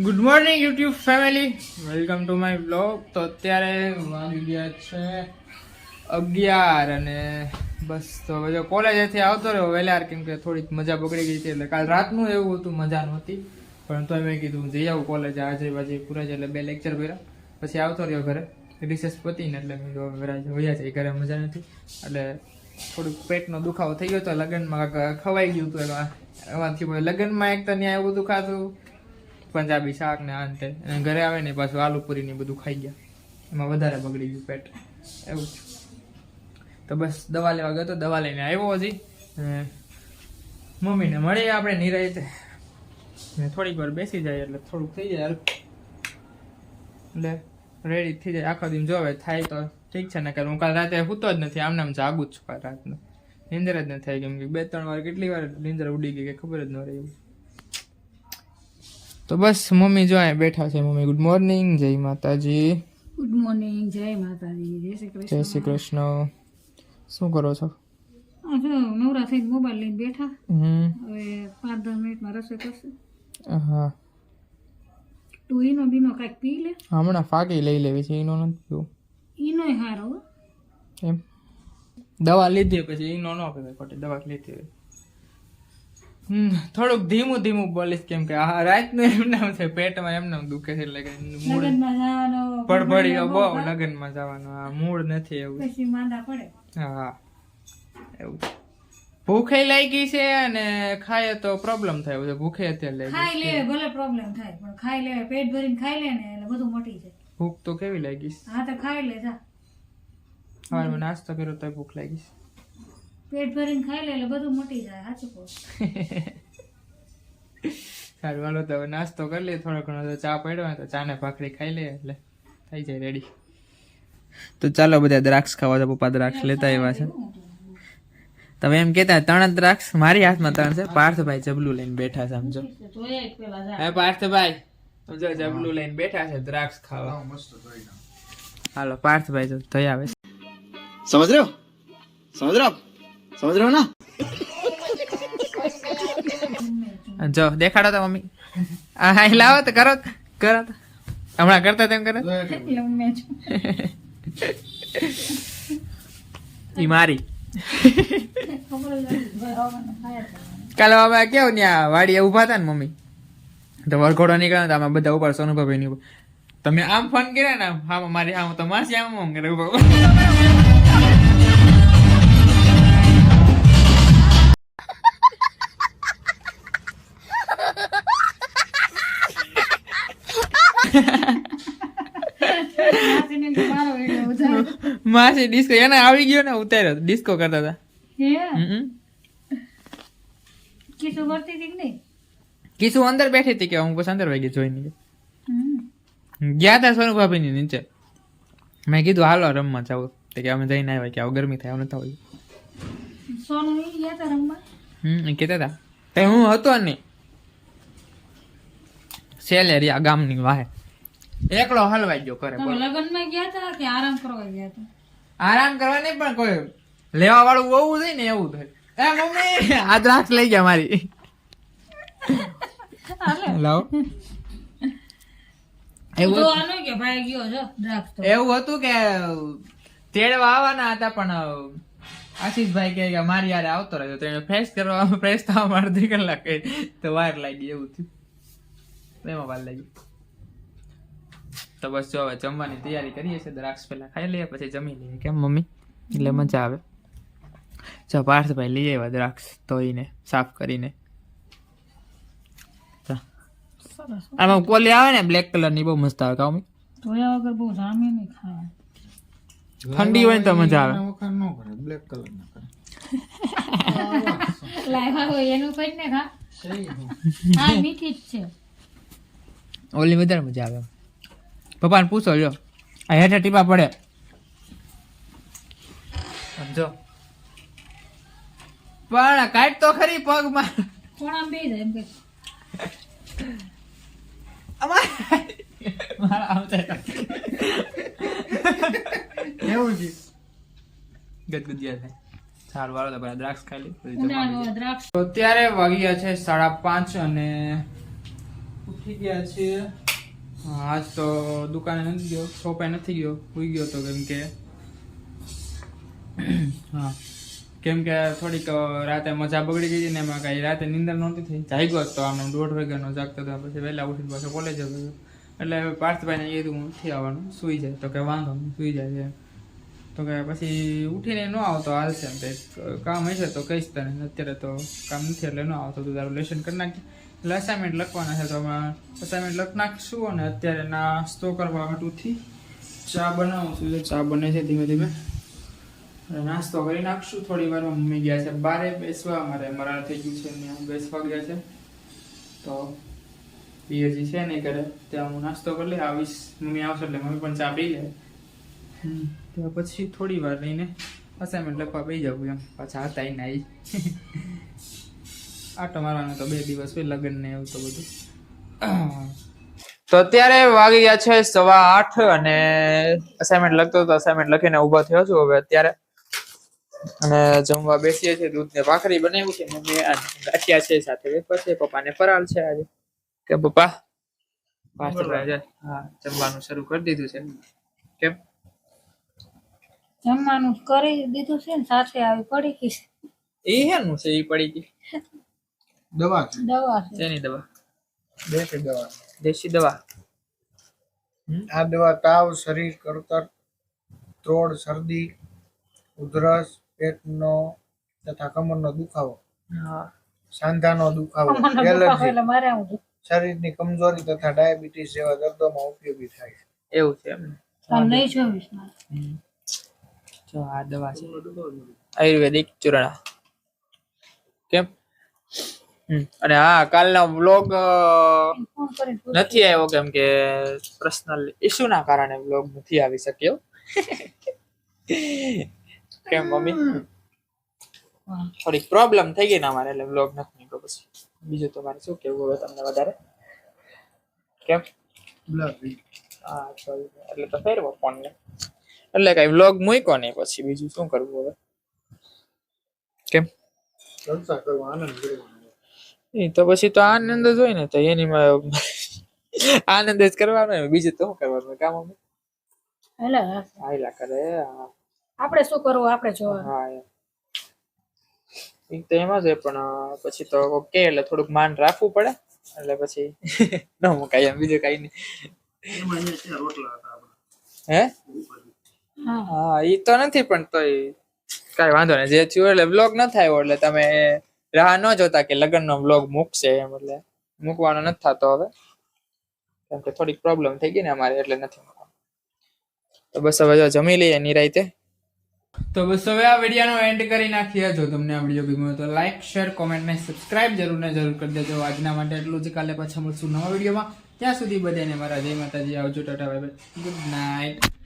Good morning YouTube family welcome to my blog તો અત્યારે વાગી ગયા છે અગિયાર અને બસ તો હવે જો કોલેજેથી આવતો રહ્યો વહેલાર કેમ કે થોડીક મજા બગડી ગઈ હતી એટલે કાલ રાતનું એવું હતું, મજા નહોતી. પણ તો મેં કીધું જઈ આવું કોલેજ આજે બાજે પૂરા છે એટલે બે લેક્ચર કર્યા પછી આવતો રહ્યો ઘરે રિસેસ પતીને એટલે મેં કીધું વયા જાય ઘરે મજા નથી. એટલે થોડુંક પેટનો દુખાવો થઈ ગયો તો લગ્નમાં ખવાઈ ગયું હતું એમાં એમાંથી લગ્નમાં એક તો ત્યાં એવું ખાધું પંજાબી શાક ને આંતે અને ઘરે આવે ને પાછું આલુપુરી ને બધું ખાઈ ગયા. એમાં વધારે બગડી ગયું પેટ. એવું તો બસ દવા લેવા ગયો તો દવા લઈને આવ્યો હજી. મમ્મીને મળીએ આપણે નિરાયતે થોડીક વાર બેસી જાય એટલે થોડુંક થઈ જાય. એટલે રેડી થઈ જાય. આખો દિન જોવે થાય તો ઠીક છે. ને હું કાલ રાતે સૂતો જ નથી. આમને આમ જાગું જ છું રાતનું. નિંદર જ ન થાય કેમ કે બે, ત્રણ વાર કેટલી વાર નિંદર ઉડી ગઈ કે ખબર જ ન રહી. તો બસ મમ્મી જો અહીંયા બેઠા છે. મમ્મી ગુડ મોર્નિંગ જય માતાજી. ગુડ મોર્નિંગ જય માતાજી. જય શ્રી કૃષ્ણ. જય શ્રી કૃષ્ણ. શું કરો છો? નવરા થઈને મોબાઈલ લઈને બેઠા. હવે પાંચ દસ મિનિટમાં રસોઈ કરશે. હા તું ઈનો બીનો કાંઈક પી લે. હમણાં ફાકી લઈ લેવી છે એનો નથી પીવું. ઈનો હારો એમ. દવા લીધી પછી એનો ન પીવે ખોટી. દવા લીધી થોડુંક ધીમું ધીમું બોલીશ કેમ કે આ રાતનું એમને આમ છે પેટમાં એમને આમ દુખે છે એટલે મૂળ પડપડીઓ બહુ લગ્નમાં જવાનો આ મૂળ નથી એવું. પછી માંદા પડે. હા એવું. ભૂખે લાગી છે અને ખાય તો પ્રોબ્લેમ થાય છે ભૂખે અત્યારે ખાઈ લે ભલે પ્રોબ્લેમ થાય પણ ખાઈ લે પેટ ભરીને ખાઈ લે ને એટલે બધું મટી જાય. ભૂખ તો કેવી લાગી? હા તો ખાઈ લે જા. સવારમાં નાસ્તો કર્યો તો ભૂખ લાગી છે. પેટ ભરીને ખાઈ લે એટલે બધું મટી જાય સાચું સારું હાલો તો નાસ્તો કરી લે થોડો ઘણો. તો ચા પડ્યો તો ચા ને ભાખરી ખાઈ લે એટલે થઈ જાય રેડી તો ચાલો બધા દ્રાક્ષ ખાવા તો પપ્પા દ્રાક્ષ લેતા આવ્યા છે. તમે એમ કેતા ત્રણ દ્રાક્ષ મારી હાથમાં ત્રણ છે. પાર્થભાઈ જબલું લઈને બેઠા છે સમજો. હે. પાર્થભાઈ? સમજો જબલું લઈને બેઠા છે દ્રાક્ષ ખાવા. હાલો પાર્થભાઈ તો થઈ આવે સમજ રહ્યો? સમજ રહ્યો? समझ रहे हो आप समझ रहे हो ना જો દેખાડો તો મમ્મી આ હા લાવો તો કરો તો, કરો તો હમણાં કરતા તેમ કરે એટલે મેં છું. ઈ મારી ખબર જ નથી. ભરાવાનું થાય જ નહીં. કાલે અમે કેવું ત્યાં વાડીએ ઊભા હતા ને મમ્મી તો વરઘોડો નીકળ્યો ને તો આમાં બધા ઉપર સોનુભાઈ ની ઉપર તમે આમ ફોન કર્યા ને આમ હા મારી આમ તો માસી આમ આમ કરે માસી ડિસ્કો એને આવી ગયો ને ઉતાર્યો ડિસ્કો કરતા હતા કિસુ. હતી નહીં? અંદર બેઠી હતી કે હું પછી અંદર વાગી જોઈ નહીં ગયા હતા સ્વરૂપ ભાભી ની નીચે. મેં કીધું હાલો રમવા જાવ તો કે અમે જઈને આવ્યા કે આવું ગરમી થાય આવું નતા હોય સોનું ગયા તા રમવા? હમ કહેતા હતા તે હું હતો ને સેલેરિયા ગામની વાહે. એકલો હલવાઈ ગયો કરે લગ્નમાં ગયા હતા કે આરામ કરવા ગયા તા? આરામ કરવા નહીં પણ કોઈ લેવા વાળું હોવું જોઈએ ને એવું થાય. એ મમ્મી! આ દ્રાક્ષ લઈ ગયા મારી. લાવ. એવું હતું. કે તેડવા આવવાના હતા પણ આશીષભાઈ કહે કે મારી યારે આવતો રહ્યો. તો એને ફ્રેશ કરવા ફ્રેશ થવા અડધી કલાક તો વાર લાગી એવું થયું. એમાં વાર લાગી. તો બસ જો હવે જમવાની તૈયારી કરીએ છીએ. દ્રાક્ષ પહેલાં ખાઈ લઈએ પછી જમી લઈએ. કેમ મમ્મી? એટલે મજા આવે. જો પાર્થભાઈ લઈ આવ્યા દ્રાક્ષ ધોઈને સાફ કરીને. આમાં કોલી આવે ને બ્લેક કલરની બહુ મસ્ત આવે કામ ધોયા વગર બહુ જામે નહીં ખાવા. ઠંડી હોય તો મજા આવે. લાવ્યા હોય એનું કઈ ને ખા. હા મીઠી જ છે. ઓલી વધારે મજા આવે પપ્પાને પૂછો જો આ હેઠે ટીપા પડે. સમજો? પણ કાઢ તો ખરી પગમાં. કોણ બે જાય એમ કે. મારા આમ એવું છે. ગદગદિયા થાય. સારું વાળો તો દ્રાક્ષ ખાઈ દ્રાક્ષ. અત્યારે વાગ્યા છે સાડા પાંચ અને ઉઠી ગયા હા, આજ તો દુકાને નથી ગયો, શોપે નથી ગયો સુઈ ગયો તો કેમ કે. હા, કેમ કે થોડીક રાતે મજા બગડી ગઈ ને એમાં કાંઈ રાતે નીંદર નહોતી થઈ. જાગ્યો તો આમ દોઢ વાગ્યાનો જાગતો હતો પછી વહેલા ઉઠીને પાછો કોલેજ ગયો એટલે પાર્થભાઈને કીધું હું ઉઠી આવવાનું, સુઈ જાય. તો કે વાંધો નહીં, સુઈ જાય. તો કે પછી ઉઠીને ન આવતો હાલશે એમ તે કામ હશે તો કહીશ તને. અત્યારે તો કામ નથી એટલે ન આવતો તું તારું લેશન કરી નાખી એટલે અસાઇનમેન્ટ લખવાના છે તો અમે અસાઇનમેન્ટ લખી નાખીશું અને અત્યારે નાસ્તો કરવા હાટુથી ચા બનાવું છું. ચા બને છે ધીમે ધીમે. નાસ્તો કરી નાખશું. થોડી વારમાં મમ્મી ગયા છે બારે બેસવા. મારે મરાળ થઈ ગયું છે બેસવા ગયા છે. તો પીએજી છે નહીં કરે ત્યાં હું નાસ્તો કરી લઈ આવીશ. મમ્મી આવશે એટલે મમ્મી પણ ચા પી લે. તો પછી થોડી વાર રહીને અસાઇનમેન્ટ લખવા બેસી જવું એમ. પાછા હતા ય નહીં આટો મારવાનો તો બે દિવસ હોય લગ્ન ને એવું તો બધું. તો અત્યારે વાગી ગયા છે સવા આઠ અને અસાઇનમેન્ટ લખતો હતો અસાઇનમેન્ટ લખીને ઊભા થયો છું હવે અત્યારે. અને જમવા બેસીએ છીએ દૂધ ને ભાખરી બનાવ્યું છે મમ્મી ગાંઠિયા છે સાથે વેફર છે પપ્પાને ફરાળ છે આજે. કે પપ્પા? હા જમવાનું શરૂ કરી દીધું છે. કેમ? જમવાનું કરી દીધું છે ને સાથે આવી પડી ગઈ છે. એ હેનું છે એ પડી ગઈ. દવા છે? દવા છે. શેની દવા? દેશી દવા. દેશી દવા? આ દવા તાવ શરીર કરતર ત્રોડ શરદી ઉધરસ પેટનો તથા કમરનો દુખાવો. સાંધાનો દુખાવો એલર્જી. શરીરની કમજોરી તથા ડાયાબિટીસ જેવા દર્દોમાં ઉપયોગી થાય એવું છે એમ ને નહીં જોઈશ. જો આ દવા છે. આયુર્વેદિક ચૂર્ણ કેમ? અને હા કાલનો બ્લોગ. નથી આવ્યો કેમ કે પર્સનલ ઇશ્યુ ના કારણે બ્લોગ નથી આવી શક્યો. કેમ મમ્મી? થોડી થોડીક પ્રોબ્લેમ થઈ ગઈ ને અમારે એટલે બ્લોગ નથી નીકળ્યો પછી. બીજું તમારે શું કેવું હવે તમને વધારે? કેમ? હા. એટલે તો ફેરવો ફોન ને. એટલે કઈ વ્લોગ મૂક્યો નહીં પછી બીજું શું કરવું હવે? કેમ? એ તો પછી તો આનંદ જ હોય ને તો એની આનંદ જ કરવાનો બીજું તો શું કરવાનું કામ અમે એટલે હા. કરે આપણે શું કરવું? આપણે જોવા હા એક તો એમાં જ પણ પછી તો ઓકે કે એટલે થોડુંક માન રાખવું પડે. એટલે પછી ન મુકાય એમ બીજું કઈ નહીં. હે? હા. ઈ તો નથી પણ તોય કઈ વાંધો નહીં. જે થયું એટલે બ્લોગ ન થાય એટલે તમે રાહ ન જોતા કે લગ્નનો બ્લોગ મૂકશે એમ એટલે મૂકવાનો નથી થતો હવે. કેમ કે થોડીક પ્રોબ્લેમ થઈ ગઈ ને અમારે એટલે નથી તો બસ હવે જો જમી લઈએ નિરાયતે તો બસ હવે આ વિડીયોનો એન્ડ કરી નાખીએ. જો તમને આ વીડિયો ગમ્યો તો લાઈક શેર કોમેન્ટ ને સબસ્ક્રાઇબ જરૂર ને જરૂર કરી દેજો. આજના માટે એટલું જ. કાલે પાછા મળશું નવા વિડીયોમાં. ત્યાં સુધી બધાને મારા જય માતાજી. આવજો ટાટા બાય ગુડ નાઇટ